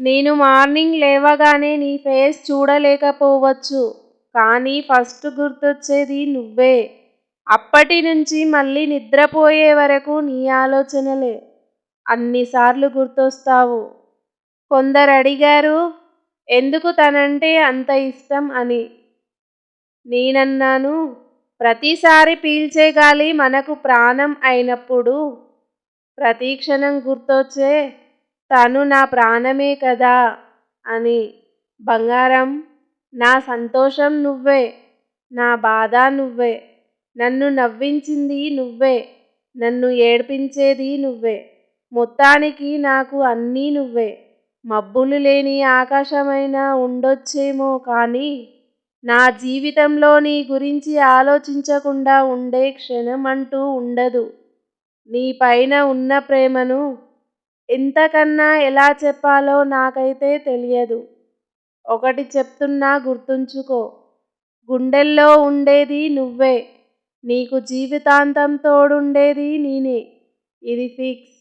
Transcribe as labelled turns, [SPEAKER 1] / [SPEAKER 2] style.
[SPEAKER 1] నేను మార్నింగ్ లేవగానే నీ ఫేస్ చూడలేకపోవచ్చు. కానీ ఫస్ట్ గుర్తొచ్చేది నువ్వే. అప్పటి నుంచి మళ్ళీ నిద్రపోయే వరకు నీ ఆలోచనలే. అన్నిసార్లు గుర్తొస్తావు. కొందరు అడిగారు ఎందుకు తనంటే అంత ఇష్టం అని. నేనన్నాను ప్రతిసారి పీల్చే గాలి మనకు ప్రాణం అయినప్పుడు ప్రతీక్షణం గుర్తొచ్చే తను నా ప్రాణమే కదా అని. బంగారం నా సంతోషం నువ్వే నా బాధ నువ్వే నన్ను నవ్వించింది నువ్వే నన్ను ఏడ్పించేది నువ్వే మొత్తానికి నాకు అన్నీ నువ్వే మబ్బులు లేని ఆకాశమైనా ఉండొచ్చేమో కానీ నా జీవితంలో నీ గురించి ఆలోచించకుండా ఉండే క్షణం అంటూ ఉండదు. నీ పైన ఉన్న ప్రేమను ఎంతకన్నా ఎలా చెప్పాలో నాకైతే తెలియదు. ఒకటి చెప్తున్నా గుర్తుంచుకో. గుండెల్లో ఉండేది నువ్వే. నీకు జీవితాంతం తోడుండేది నేనే. ఇది ఫిక్స్.